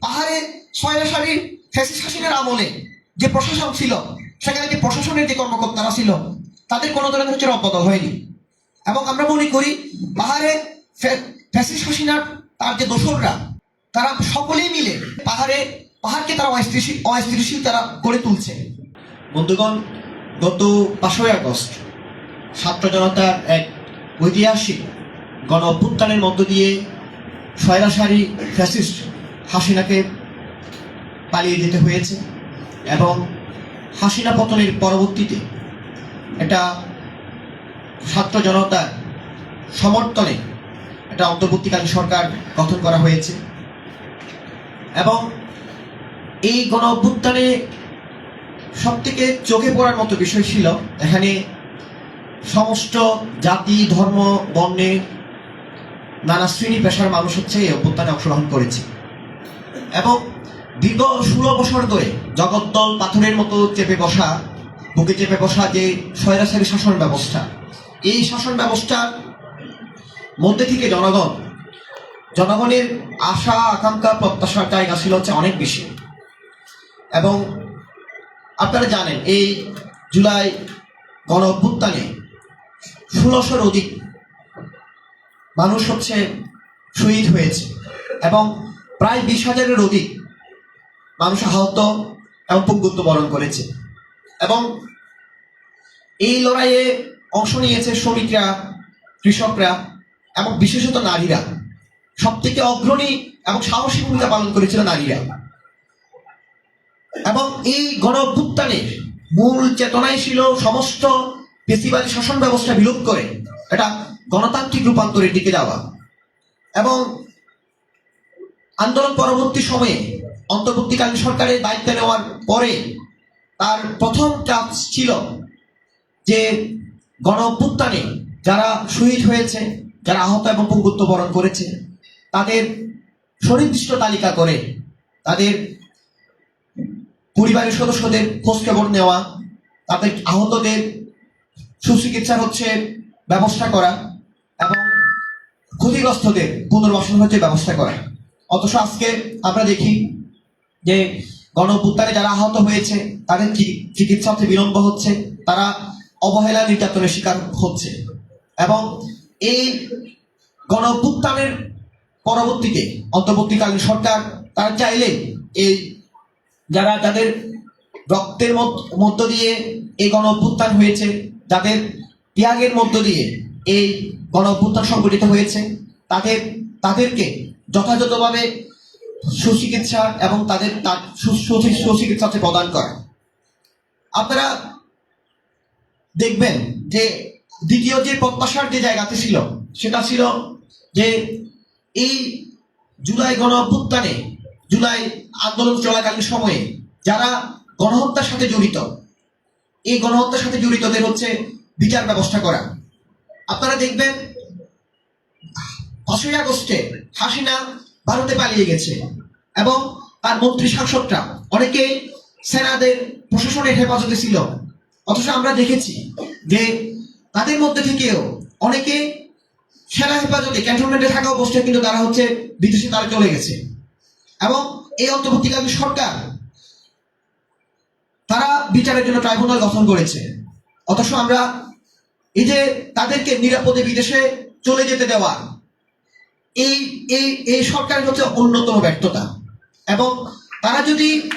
পাহাড়ে ছয়রাশালী ফ্যাসিস হাসিনের আমলে যে প্রশাসন ছিল, সেখানে যে প্রশাসনের যে কর্মকর্তারা ছিল, তাদের কোনো ধরনের হচ্ছে রদবদল হয়নি। এবং আমরা মনে করি, পাহাড়ে ফ্যা- ফ্যাসিস হাসিনার তার যে দোসররা, তারা সকলেই মিলে পাহাড়ে, পাহাড়কে তারা অস্থিতিশীল অস্থিতিশীল তারা করে তুলছে। বন্ধুগণ, গত পাঁচই আগস্ট ছাত্র জনতার এক ঐতিহাসিক গণ অভ্যুত্থানের মধ্য দিয়ে সয়রাশারি ফ্যাসিস্ট হাসিনাকে পালিয়ে যেতে হয়েছে এবং হাসিনা পতনের পরবর্তীতে এটা ছাত্র জনতার সমর্থনে একটা অন্তর্বর্তীকালীন সরকার গঠন করা হয়েছে। এবং এই গণ অভ্যুত্থানে সব থেকে চোখে পড়ার মতো বিষয় ছিল এখানে সমস্ত জাতি, ধর্ম, বর্ণের নানা শ্রেণি পেশার মানুষ হচ্ছে এই অভ্যুত্থানে অংশগ্রহণ করেছে। এবং দীর্ঘ ষোলো বছর ধরে জগদ্দল পাথরের মতো চেপে বসা, বুকে চেপে বসা যে স্বৈরাচারী শাসন ব্যবস্থা, এই শাসন ব্যবস্থার মধ্যে থেকে জনগণ, জনগণের আশা, আকাঙ্ক্ষা, প্রত্যাশার জায়গা ছিল হচ্ছে অনেক বেশি। এবং আপনারা জানেন, এই জুলাই গণ অভ্যুত্থানে ষোলোশোর অধিক মানুষ হচ্ছে শহীদ হয়েছে এবং প্রায় বিশ হাজারের অধিক মানুষ আহত এবং পঙ্গুত্ব বরণ করেছে। এবং এই লড়াইয়ে অংশ নিয়েছে শ্রমিকরা, কৃষকরা এবং বিশেষত নারীরা। সব থেকে অগ্রণী এবং সাহসী ভূমিকা পালন করেছিল নারীরা। এবং এই গণ অভ্যুত্থানের মূল চেতনাই ছিল সমস্ত পেশিবাদী শাসন ব্যবস্থা বিলোপ করে এটা গণতান্ত্রিক রূপান্তরের দিকে যাওয়া। এবং আন্দোলন পরবর্তী সময়ে অন্তর্বর্তীকালীন সরকারের দায়িত্ব নেওয়ার পরে তার প্রথম কাজ ছিল যে গণ অভ্যুত্থানে যারা শহীদ হয়েছে, যারা আহত এবং পঙ্গুত্ব বরণ করেছে, তাদের সুনির্দিষ্ট তালিকা করে তাদের পরিবারের সদস্যদের খোঁজ খবর নেওয়া, তাদের আহতদের সুচিকিৎসা হচ্ছে ব্যবস্থা করা এবং ক্ষতিগ্রস্তদের পুনর্বাসন হচ্ছে ব্যবস্থা করা। অথচ আজকে আমরা দেখি যে গণ যারা আহত হয়েছে, তাদের চিকিৎসা হতে বিলম্ব হচ্ছে? তারা অবহেলা নির্যাতনের শিকার হচ্ছে। এবং এই গণ পরবর্তীতে অন্তর্বর্তীকালীন সরকার তারা চাইলে এই যারা যাদের রক্তের মধ্য- দিয়ে এই গণ হয়েছে, যাদের ত্যাগের মধ্য দিয়ে এই গণ সংগঠিত হয়েছে, তাদের, তাদেরকে যথাযথভাবে সুচিকিৎসা এবং তাদের তার সুচিকিৎসা প্রদান করা। আপনারা দেখবেন যে দ্বিতীয় যে প্রত্যাশার যে জায়গাতে ছিল, সেটা ছিল যে এই জুলাই গণ অভ্যুত্থানে, জুলাই আন্দোলন চলাকালীন সময়ে যারা গণহত্যার সাথে জড়িত, এই গণহত্যার সাথে জড়িতদের হচ্ছে বিচার ব্যবস্থা করা। আপনারা দেখবেন পাঁচই আগস্টে হাসিনা ভারতে পালিয়ে গেছে এবং তার মন্ত্রী সাংসদরা অনেকে সেনাদের প্রশাসনের হেফাজতে ছিল। অথচ আমরা দেখেছি যে তাদের মধ্যে থেকেও অনেকে সেনা হেফাজতে, ক্যান্টনমেন্টে থাকা অবস্থায় কিন্তু তারা হচ্ছে বিদেশে তারা চলে গেছে। এবং এই অন্তর্বর্তীকালীন সরকার তারা বিচারের জন্য ট্রাইব্যুনাল গঠন করেছে। অথচ আমরা এই যে তাদেরকে নিরাপদে বিদেশে চলে যেতে দেওয়া এই এই এই সরকারের হচ্ছে অন্যতম ব্যর্থতা। এবং তারা যদি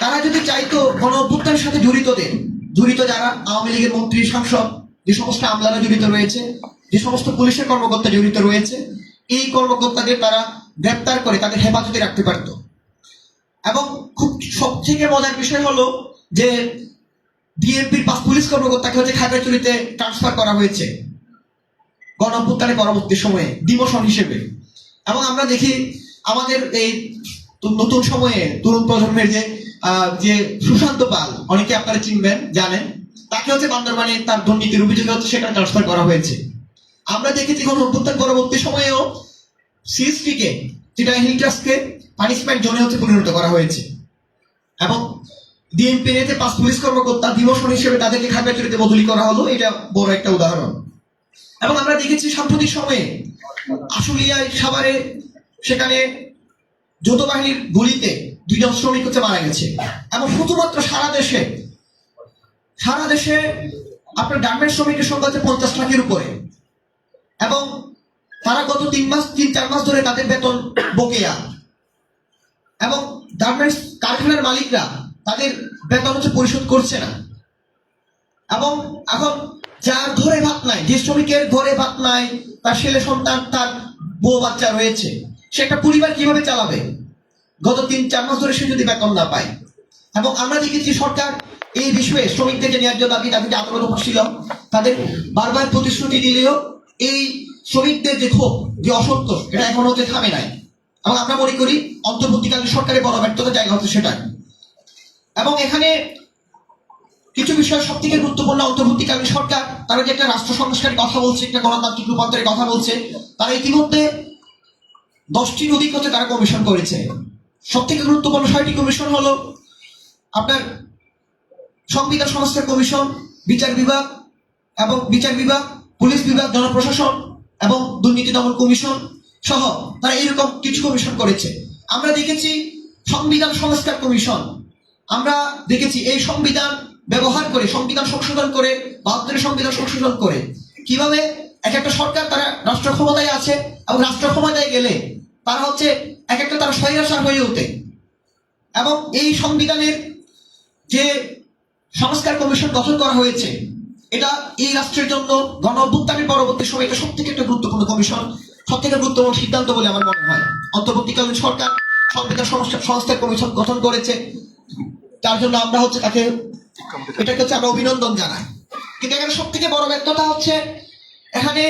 তারা যদি চাইতো গণ অভ্যুত্থানের সাথে জড়িতদের, জড়িত যারা, আওয়ামী লীগের মন্ত্রী সাংসদ যে সমস্ত আমলারা জড়িত রয়েছে, যে সমস্ত পুলিশের কর্মকর্তা জড়িত রয়েছে, এই কর্মকর্তাদের তারা গ্রেপ্তার করে তাদের হেফাজতে রাখতে পারত। এবং খুব সব থেকে মজার বিষয় হলো যে, ডিএমপির পাঁচ পুলিশ কর্মকর্তাকে হচ্ছে খাগড়াছড়িতে ট্রান্সফার করা হয়েছে। গণ অভ্যুত্থানের পরবর্তী সময়ে ডিমোশন হিসেবে। এবং আমরা দেখি আমাদের এই নতুন সময়ে তরুণ প্রজন্মের যে যে সুশান্ত পাল, অনেকে আপনারা চিনবেন, জানেন, তাকে হচ্ছে বান্দরবানে তার দুর্নীতির অভিযোগে হচ্ছে সেখানে ট্রান্সফার করা হয়েছে। আমরা দেখেছি গণ অভ্যুত্থান পরবর্তী সময়েও সিএসপিকে যেটা হিলট্রাসকে পানিশমেন্ট জোনে হচ্ছে পরিণত করা হয়েছে। এবং ডিএমপি নেতে পাঁচ পুলিশ কর্মকর্তা ডিমোশন হিসেবে তাদেরকে খাগড়াছড়িতে বদলি করা হলো, এটা বড় একটা উদাহরণ। এবং আমরা দেখেছি সাম্প্রতিক সময়ে আশুলিয়ায় সাভারে সেখানে যৌথ বাহিনীর গুলিতে দুইজন শ্রমিক হচ্ছে মারা গেছে। এবং শুধুমাত্র সারা দেশে সারা দেশে আপনার গার্মেন্টস শ্রমিকের সংখ্যা হচ্ছে পঞ্চাশ লাখের উপরে। এবং তারা গত তিন মাস, তিন, চার মাস ধরে তাদের বেতন বকেয়া। এবং গার্মেন্টস কারখানার মালিকরা তাদের বেতন হচ্ছে পরিশোধ করছে না। এবং এখন যার ঘরে ভাত নাই, যে শ্রমিকের ঘরে ভাত নাই, তার ছেলে সন্তান, তার বউ বাচ্চা রয়েছে, সে একটা পরিবার কীভাবে চালাবে? গত তিন, চার মাস ধরে সে যদি বেতন না পায়। এবং আমরা দেখেছি সরকার এই বিষয়ে শ্রমিকদের যে ন্যায্য দাবি, দাবিতে আদালত উপস্থিত তাদের বারবার প্রতিশ্রুতি দিলেও এই শ্রমিকদের যে ক্ষোভ, যে অসন্তোষ, এটা এখন হচ্ছে থামে নাই। এবং আমরা মনে করি, অন্তর্বর্তীকালীন সরকারের বড় ব্যর্থতার জায়গা হচ্ছে সেটা এবং এখানে কিছু বিষয় সব থেকে গুরুত্বপূর্ণ অন্তর্বর্তীকালীন সরকার, তারা যে একটা রাষ্ট্র সংস্কারের কথা বলছে, একটা গণতান্ত্রিক রূপান্তরের কথা বলছে, তারা ইতিমধ্যে দশটির অধিক হচ্ছে তারা কমিশন করেছে। সব থেকে গুরুত্বপূর্ণ ছয়টি কমিশন হলো আপনার সংবিধান সংস্থার কমিশন বিচার বিভাগ এবং বিচার বিভাগ, পুলিশ বিভাগ, জনপ্রশাসন এবং দুর্নীতি দমন কমিশন সহ তারা এরকম কিছু কমিশন করেছে। আমরা দেখেছি সংবিধান সংস্কার কমিশন আমরা দেখেছি এই সংবিধান ব্যবহার করে, সংবিধান সংশোধন করে, বাহাত্তরের সংবিধান সংশোধন করে। কীভাবে? এক একটা সরকার তারা রাষ্ট্র ক্ষমতায় আছে এবং রাষ্ট্র ক্ষমতায় গেলে তারা হচ্ছে এক একটা তারা স্বৈরাচার হয়ে ওঠে। এবং এই সংবিধানের যে সংস্কার কমিশন গঠন করা হয়েছে, এটা এই রাষ্ট্রের জন্য গণ অভ্যুত্থানের পরবর্তী সময় এটা সব থেকে একটা গুরুত্বপূর্ণ কমিশন সব থেকে গুরুত্বপূর্ণ সিদ্ধান্ত বলে আমার মনে হয়। অন্তর্বর্তীকালীন সরকার সংবিধান সংস্কার কমিশন গঠন করেছে তার জন্য আমরা হচ্ছে তাকে এটাকে হচ্ছে আমরা অভিনন্দন জানাই। কিন্তু এখানে সব থেকে বড় ব্যর্থতা হচ্ছে এখানে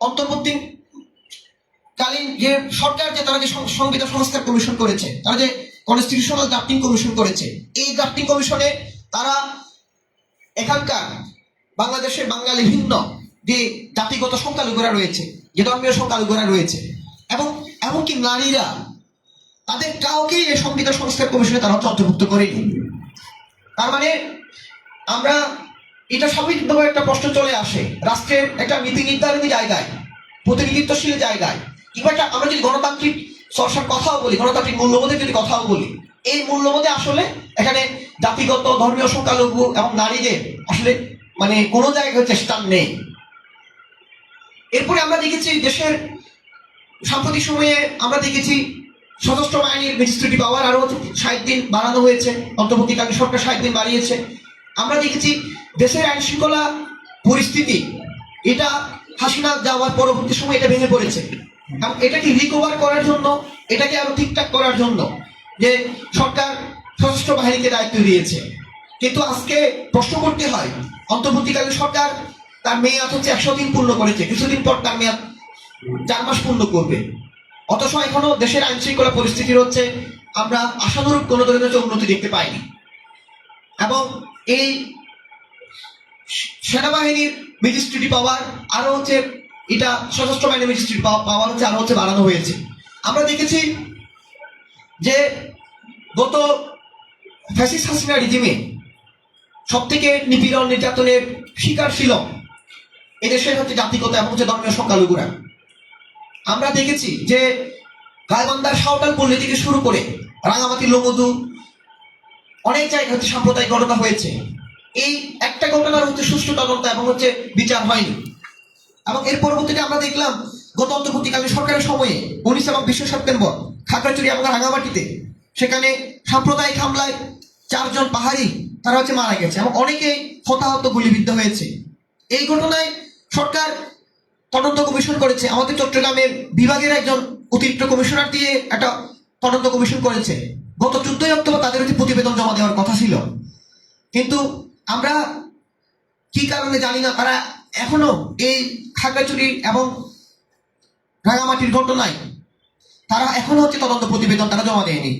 অন্তর্বর্তী কালীন যে সরকার যে তারা যে কমিশন করেছে, তারা যে কনস্টিটিউশনাল ড্রাফটিং কমিশন করেছে, এই ড্রাফটিং কমিশনে তারা এখানকার বাংলাদেশের বাঙালি ভিন্ন যে জাতিগত সংখ্যালঘুরা রয়েছে, যে ধর্মীয় সংখ্যালঘুরা রয়েছে, এবং এমনকি নারীরা, তাদের কাউকেই এই সংবিধান সংস্কার কমিশনে তারা হচ্ছে অন্তর্ভুক্ত করেনি। তার মানে আমরা এটা স্বাভাবিকভাবে একটা প্রশ্ন চলে আসে। রাষ্ট্রের একটা নীতি নির্ধারণী জায়গায়, প্রতিনিধিত্বশীল জায়গায়, কিংবা একটা আমরা যদি গণতান্ত্রিক চর্চার কথাও বলি, গণতান্ত্রিক মূল্যবোধের যদি কথাও বলি, এই মূল্যবোধে আসলে এখানে জাতিগত, ধর্মীয়, সংখ্যালঘু এবং নারীদের আসলে মানে কোনো জায়গায় স্থান নেই। এরপরে আমরা দেখেছি দেশের সাম্প্রতিক সময়ে আমরা দেখেছি সশস্ত্র বাহিনীর ম্যাজিস্ট্রেটি পাওয়ার আরও ষাট দিন বাড়ানো হয়েছে। অন্তর্বর্তীকালীন সরকার ষাট দিন বাড়িয়েছে। আমরা দেখেছি দেশের আইন শৃঙ্খলা পরিস্থিতি, এটা হাসিনা যাওয়ার পরবর্তী সময় এটা ভেঙে পড়েছে। এবং এটাকে রিকভার করার জন্য? এটাকে আরও ঠিকঠাক করার জন্য যে সরকার সশস্ত্র বাহিনীকে দায়িত্ব দিয়েছে। কিন্তু আজকে প্রশ্ন করতে হয়, অন্তর্বর্তীকালীন সরকার তার মেয়াদ হচ্ছে একশো দিন পূর্ণ করেছে। কিছুদিন পর তার মেয়াদ চার মাস পূর্ণ করবে। অথচ এখনও দেশের আইন শৃঙ্খলা পরিস্থিতির হচ্ছে আমরা আশানুরূপ কোনো ধরনের উন্নতি দেখতে পাইনি। এবং এই সেনাবাহিনীর ম্যাজিস্ট্রেটি পাওয়ার আরও হচ্ছে এটা সশস্ত্র বাহিনীর ম্যাজিস্ট্রেট পাওয়ার হচ্ছে আরও হচ্ছে বাড়ানো হয়েছে। আমরা দেখেছি যে গত ফ্যাসিস্ট হাসিনা রিজিমে সব থেকে নিপীড়ন, নির্যাতনের শিকার ছিল এদেশের হচ্ছে জাতিগত এবং হচ্ছে ধর্মীয় সংখ্যালঘুরা। আমরা দেখেছি যে গাইবান্ধার সাঁওতাল পল্লী থেকে শুরু করে রাঙামাটি লমুদু, অনেক জায়গা হচ্ছে সাম্প্রদায়িক ঘটনা হয়েছে। এই একটা ঘটনার হচ্ছে সুষ্ঠু তদন্ত এবং হচ্ছে বিচার হয়নি। এবং এর পরবর্তীতে আমরা দেখলাম, গত অন্তর্বর্তীকালীন সরকারের সময়ে উনিশ এবং বিশ সেপ্টেম্বর খাগড়াচুরি এবং রাঙামাটিতে সেখানে সাম্প্রদায়িক হামলায় চারজন পাহাড়ি তারা হচ্ছে মারা গেছে এবং অনেকেই হতাহত গুলিবিদ্ধ হয়েছে। এই ঘটনায় তদন্ত কমিশন করেছে। আমাদের চট্টগ্রামের বিভাগের একজন অতিরিক্ত কমিশনার দিয়ে একটা তদন্ত কমিশন করেছে। গত চোদ্দই অক্টোবর তাদের হচ্ছে প্রতিবেদন জমা দেওয়ার কথা ছিল। কিন্তু আমরা কি কারণে জানি না, তারা এখনও এই খাগড়াছড়ি এবং রাঙামাটির ঘটনায় তারা এখনও হচ্ছে তদন্ত প্রতিবেদন তারা জমা দেয়নি।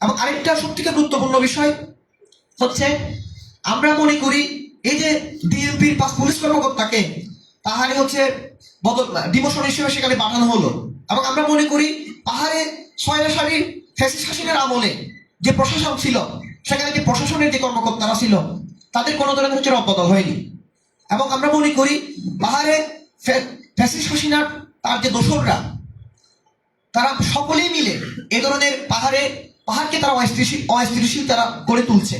এবং আরেকটা সব থেকে গুরুত্বপূর্ণ বিষয় হচ্ছে, আমরা মনে করি এই যে ডিএমপির পুলিশ কর্মকর্তাকে পাহাড়ে হচ্ছে বদল, ডিমোশন হিসেবে সেখানে পাঠানো হলো। এবং আমরা মনে করি পাহাড়ে ছয়সারি ফ্যাসিস হাসিনের আমলে যে প্রশাসন ছিল, সেখানে যে প্রশাসনের যে কর্মকর্তারা ছিল, তাদের কোনো ধরনের হচ্ছে রদবদল হয়নি। এবং আমরা মনে করি পাহাড়ে ফ্যাসিস হাসিনার তার যে দোসররা, তারা সকলেই মিলে এ ধরনের পাহাড়ে, পাহাড়কে তারা অস্থিতিশীল অস্থিতিশীল তারা করে তুলছে।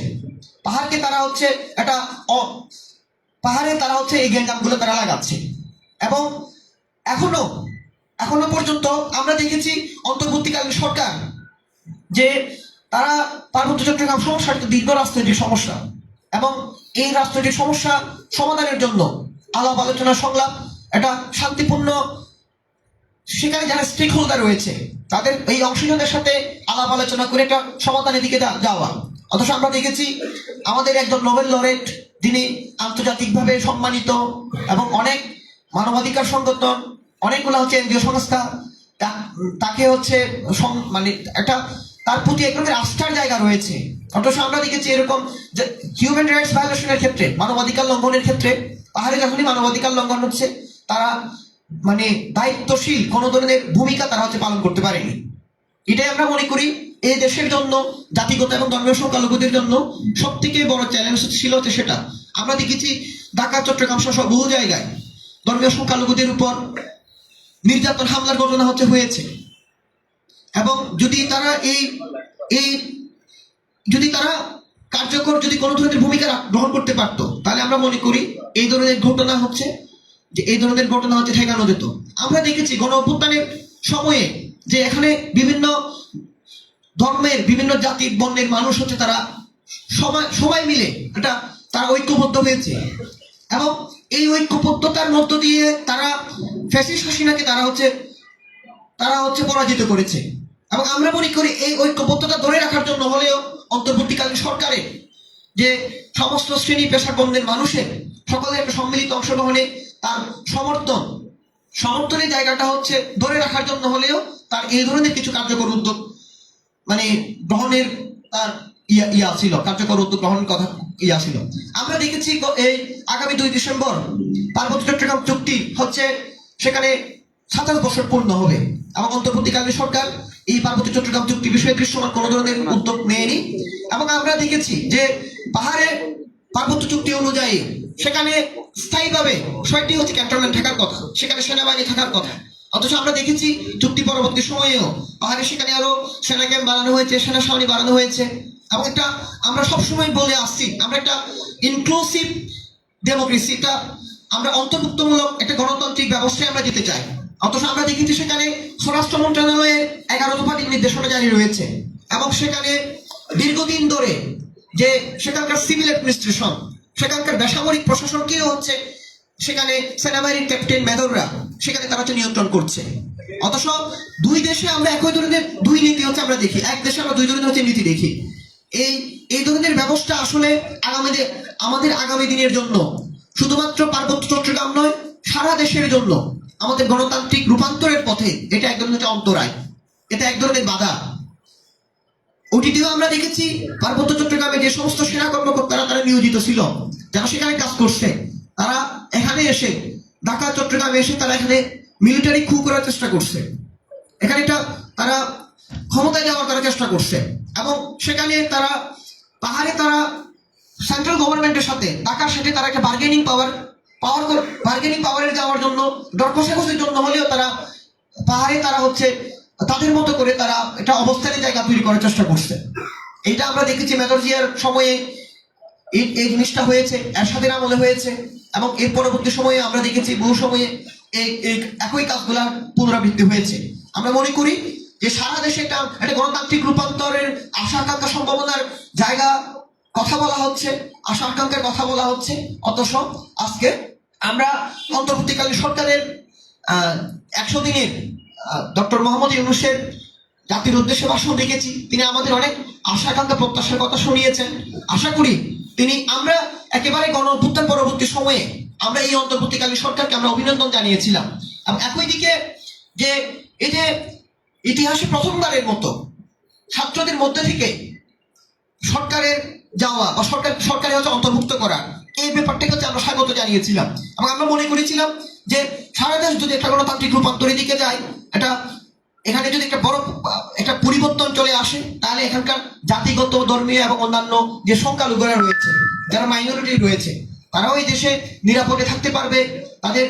পাহাড়কে তারা হচ্ছে একটা পাহাড়ে তারা হচ্ছে এই গ্যাঞ্জামগুলো তারা লাগাচ্ছে। এবং এখনও এখনও পর্যন্ত আমরা দেখেছি অন্তর্বর্তীকালীন সরকার যে তারা পার্বত্য চট্টগ্রাম একটা দীর্ঘ রাজনৈতিক সমস্যা এবং এই রাজনৈতিক সমস্যা সমাধানের জন্য আলাপ আলোচনা সংলাপ, একটা শান্তিপূর্ণ, সেখানে যারা স্টেক হোল্ডার রয়েছে, তাদের এই অংশীজনদের সাথে আলাপ আলোচনা করে একটা সমাধানের দিকে যাওয়া। অথচ আমরা দেখেছি আমাদের একজন নোবেল লরেট, যিনি আন্তর্জাতিকভাবে সম্মানিত এবং অনেক মানবাধিকার সংগঠন, অনেকগুলো হচ্ছে এনজিও সংস্থা তাকে হচ্ছে মানে একটা, তার প্রতি এক রকমের আস্থার জায়গা রয়েছে। অথচ আমরা দেখেছি এরকম যে হিউম্যান রাইটস ভায়োলেশনের ক্ষেত্রে, মানবাধিকার লঙ্ঘনের ক্ষেত্রে পাহাড়ে যখনই মানবাধিকার লঙ্ঘন হচ্ছে, তারা মানে দায়িত্বশীল কোনো ধরনের ভূমিকা তারা হচ্ছে পালন করতে পারেনি। এটাই আমরা মনে করি এই দেশের জন্য, জাতিগত এবং ধর্মীয় সংখ্যালঘুদের জন্য সব থেকে বড় চ্যালেঞ্জ ছিল হচ্ছে সেটা। আমরা দেখেছি ঢাকা, চট্টগ্রাম সহ বহু জায়গায় ধর্মীয় সংখ্যালঘুদের উপর নির্যাতন, হামলার ঘটনা হচ্ছে হয়েছে। এবং যদি তারা এই এই, যদি তারা কার্যকর যদি কোনো ধরনের ভূমিকা গ্রহণ করতে পারতো, তাহলে আমরা মনে করি এই ধরনের ঘটনা হচ্ছে যে এই ধরনের ঘটনা হচ্ছে ঠেকানো যেত। আমরা দেখেছি গণ অভ্যুত্থানের সময়ে যে এখানে বিভিন্ন ধর্মের বিভিন্ন জাতির বর্ণের মানুষ হচ্ছে তারা সবাই সবাই মিলে এটা তারা ঐক্যবদ্ধ হয়েছে। এবং এই ঐক্যবদ্ধতার মধ্য দিয়ে তারা ফ্যাসিস হাসিনাকে তারা হচ্ছে তারা হচ্ছে পরাজিত করেছে। এবং আমরা মনে করি এই ঐক্যবদ্ধতা ধরে রাখার জন্য হলেও অন্তর্বর্তীকালীন সরকারের যে সমস্ত শ্রেণি বন্ধের মানুষের সকলের একটা সম্মিলিত অংশগ্রহণে তার সমর্থন, সমর্থনের জায়গাটা হচ্ছে ধরে রাখার জন্য হলেও তার এই ধরনের কিছু কার্যকর উদ্যোগ মানে গ্রহণের তার ইয়া ইয়া ছিল, কার্যকর উদ্যোগ গ্রহণের কথা ইয়া ছিল। আমরা দেখেছি এই আগামী দুই ডিসেম্বর পার্বত্য চট্টগ্রাম চুক্তি হচ্ছে, সেখানে সাতাশ বছর পূর্ণ হবে। এবং অন্তর্বর্তীকালীন সরকার এই পার্বত্য চট্টগ্রাম চুক্তি বিষয়ে দৃশ্যমান কোনো ধরনের উদ্যোগ নেয়নি। এবং আমরা দেখেছি যে পাহাড়ে পার্বত্য চুক্তি অনুযায়ী সেখানে স্থায়ীভাবে ছয়টি হচ্ছে ক্যান্টনমেন্ট থাকার কথা, সেখানে সেনাবাহিনী থাকার কথা। অথচ আমরা দেখেছি চুক্তি পরবর্তী সময়েও পাহাড়ে সেখানে আরও সেনা ক্যাম্প বানানো হয়েছে, সেনা ছাউনি বানানো হয়েছে। এবং একটা আমরা সবসময় বলে আসছি, আমরা একটা ইনক্লুসিভ ডেমোক্রেসি এটা আমরা অন্তর্ভুক্তমূলক একটা গণতান্ত্রিক ব্যবস্থায় আমরা যেতে চাই। অথচ আমরা দেখেছি সেখানে স্বরাষ্ট্র মন্ত্রণালয়ে এগারো দফাটির নির্দেশনা জারি রয়েছে। এবং সেখানে দীর্ঘদিন ধরে যে সেখানকার সিভিল অ্যাডমিনিস্ট্রেশন সেখানকার বেসামরিক প্রশাসনকেও হচ্ছে সেখানে সেনাবাহিনীর ক্যাপ্টেন মেজররা সেখানে তারা হচ্ছে নিয়ন্ত্রণ করছে। অথচ দুই দেশে আমরা একই ধরনের দুই নীতি হচ্ছে আমরা দেখি। এক দেশে আমরা দুই ধরনের হচ্ছে নীতি দেখি। এই এই ধরনের ব্যবস্থা আসলে আগামী আমাদের আগামী দিনের জন্য শুধুমাত্র পার্বত্য চট্টগ্রাম নয়, সারা দেশের জন্য আমাদের গণতান্ত্রিক রূপান্তরের পথে এটা এক ধরনের অন্তরায়। এটা এক ধরনের বাধা। ওটিটিও আমরা দেখেছি পার্বত্য চট্টগ্রামে যে সমস্ত সেনা কর্মকর্তারা তারা নিয়োজিত ছিল, যারা সেখানে কাজ করছে তারা এখানে এসে ঢাকা, চট্টগ্রামে এসে তারা এখানে মিলিটারি খু করার চেষ্টা করছে। এখানে একটা তারা ক্ষমতায় যাওয়ার তারা চেষ্টা করছে। এবং সেখানে তারা পাহাড়ে তারা সেন্ট্রাল গভর্নমেন্টের সাথে, ঢাকার সাথে তারা একটা বার্গেনিং পাওয়ার পাওয়ার বার্গেনিং পাওয়ারে যাওয়ার জন্য, দর কষাকষির জন্য হলেও তারা পাহাড়ে তারা হচ্ছে তাদের মতো করে তারা একটা অবস্থানের জায়গা তৈরি করার চেষ্টা করছে। এইটা আমরা দেখেছি মেজর সময়ে এই জিনিসটা হয়েছে, এরশাদের আমলে হয়েছে। এবং এর পরবর্তী সময়ে আমরা দেখেছি বহু সময়ে এই একই কাজগুলা পুনরাবৃত্তি হয়েছে। আমরা মনে করি যে সারা দেশে একটা একটা গণতান্ত্রিক রূপান্তরের আশা আকাঙ্ক্ষা সম্ভাবনার জায়গা কথা বলা হচ্ছে, আশা আকাঙ্ক্ষার কথা বলা হচ্ছে, অথচ আজকে আমরা অন্তর্বর্তীকালীন সরকারের একশো দিনের ডক্টর মোহাম্মদ ইউনুসের জাতির উদ্দেশ্যে ভাষণ দেখেছি তিনি আমাদের অনেক আশা আকাঙ্ক্ষা প্রত্যাশার কথা শুনিয়েছেন। আশা করি তিনি আমরা একেবারে গণ অভ্যুত্থান পরবর্তী সময়ে আমরা এই অন্তর্বর্তীকালীন সরকারকে আমরা অভিনন্দন জানিয়েছিলাম। এবং একই দিকে যে এই যে ইতিহাসে প্রথমবারের মতো ছাত্রদের মধ্যে থেকে সরকারের যাওয়া বা সরকার সরকারের হচ্ছে অন্তর্ভুক্ত করা, এই ব্যাপারটাকে হচ্ছে আমরা স্বাগত জানিয়েছিলাম। এবং আমরা মনে করেছিলাম যে সারা দেশ যদি একটা গণতান্ত্রিক রূপান্তরের দিকে যায় এটা এখানে যদি একটা বড়, একটা পরিবর্তন চলে আসে, তাহলে এখানকার জাতিগত, ধর্মীয় এবং অন্যান্য যে সংখ্যালঘুরা রয়েছে, যারা মাইনরিটি রয়েছে, তারাও এই দেশে নিরাপদে থাকতে পারবে, তাদের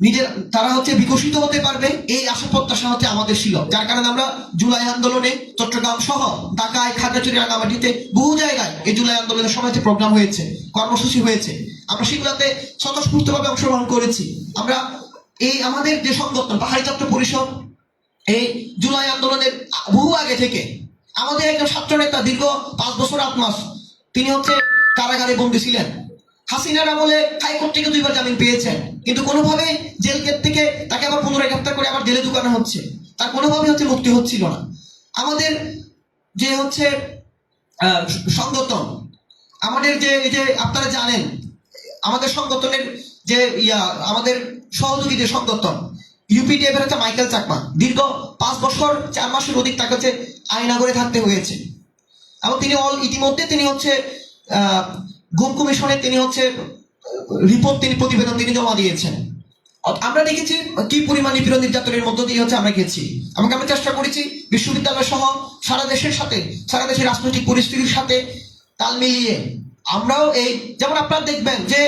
নিজের, তারা হচ্ছে বিকশিত হতে পারবে, এই আশা প্রত্যাশা হচ্ছে আমাদের ছিল যার কারণে আমরা জুলাই আন্দোলনে চট্টগ্রাম সহ ঢাকায় খাগড়াছড়ি রাঙামাটিতে বহু জায়গায় এই জুলাই আন্দোলনের সময় যে প্রোগ্রাম হয়েছে, কর্মসূচি হয়েছে, আমরা সেগুলোতে স্বতঃস্ফূর্তভাবে অংশগ্রহণ করেছি। আমরা এই আমাদের যে সংগঠন, পাহাড়ি ছাত্র পরিষদ এই জুলাই আন্দোলনের বহু আগে থেকে আমাদের একজন ছাত্র নেতা দীর্ঘ পাঁচ বছর, আট মাস, তিনি হচ্ছে কারাগারে বন্দী ছিলেন। হাসিনার আমলে হাইকোর্ট থেকে দুইবার জামিন পেয়েছেন। কিন্তু কোনোভাবে জেল গেট থেকে তাকে আবার পুনরায় গ্রেপ্তার করে আবার জেলে ঢুকানো হচ্ছে। তার কোনোভাবে হচ্ছে মুক্তি হচ্ছিল না। আমাদের যে হচ্ছে সংগঠন, আমাদের যে, এই যে আপনারা জানেন, আমাদের সংগঠনের যে ইয়া, আমাদের সহযোগী যে সংগঠন ইউপিডিএফ এর হচ্ছে মাইকেল চাকমা। দীর্ঘ পাঁচ বছর, চার মাসের অধিক তাকে হচ্ছে আয়নাগরে থাকতে হয়েছে। এবং তিনি অল ইতিমধ্যে তিনি হচ্ছে গুম কমিশনে তিনি হচ্ছে রিপোর্ট তিনি প্রতিবেদন তিনি জমা দিয়েছেন। আমরা দেখেছি কি পরিমাণ নিপীড়ন নির্যাতনের মধ্য দিয়ে হচ্ছে আমরা গেছি। এবং আমরা চেষ্টা করেছি বিশ্ববিদ্যালয় সহ সারা দেশের সাথে, সারা দেশের রাজনৈতিক পরিস্থিতির সাথে তাল মিলিয়ে। আমরাও এই যেমন আপনারা দেখবেন যে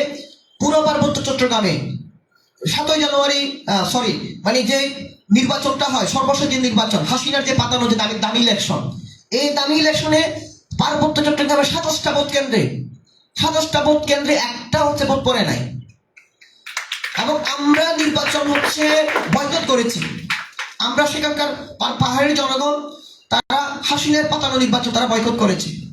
পুরো পার্বত্য চট্টগ্রামে সাতই জানুয়ারি সরি মানে যে নির্বাচনটা হয় সর্বশেষ যে নির্বাচন, হাসিনার যে পাতানো যে দামি দামি ইলেকশন এই দামি ইলেকশনে পার্বত্য চট্টগ্রামের সাতাশটা ভোট কেন্দ্রে, সাতাশটা ভোট কেন্দ্রে একটা হচ্ছে ভোট পড়ে নাই। এবং আমরা নির্বাচন হচ্ছে বয়কট করেছি। আমরা সেখানকার পা- পাহাড়ি জনগণ, তারা হাসিনের পাতানো নির্বাচন তারা বয়কট করেছে।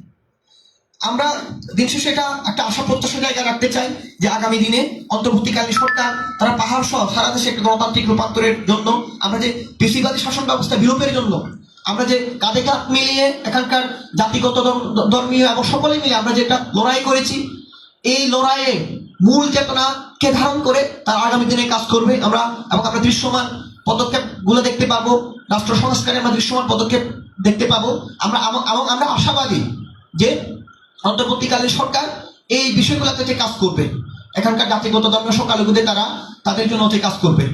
আমরা দিন শেষে এটা একটা আশা প্রত্যাশা জায়গা রাখতে চাই যে আগামী দিনে অন্তর্বর্তীকালীন সরকার, তারা পাহাড় সহ সারা দেশে একটা গণতান্ত্রিক রূপান্তরের জন্য, আমরা যে পেশিবাদী শাসন ব্যবস্থা বিলোপের জন্য, আমরা যে কাঁধে কাঁধ মিলিয়ে এখানকার জাতিগত ধর্ম- ধর্মীয় এবং সকলে মিলে আমরা যেটা লড়াই করেছি, এই লড়াইয়ে মূল চেতনাকে ধারণ করে তারা আগামী দিনে কাজ করবে। আমরা এবং আমরা দৃশ্যমান পদক্ষেপগুলো দেখতে পাবো, রাষ্ট্র সংস্কারে আমরা দৃশ্যমান পদক্ষেপ দেখতে পাবো। আমরা আমরা আশাবাদী যে অন্তর্বর্তীকালীন সরকার এই বিষয়গুলোতে যে কাজ করবে, এখানকার জাতিগত ধর্ম সংখ্যালঘুদের তারা তাদের জন্য কাজ করবে।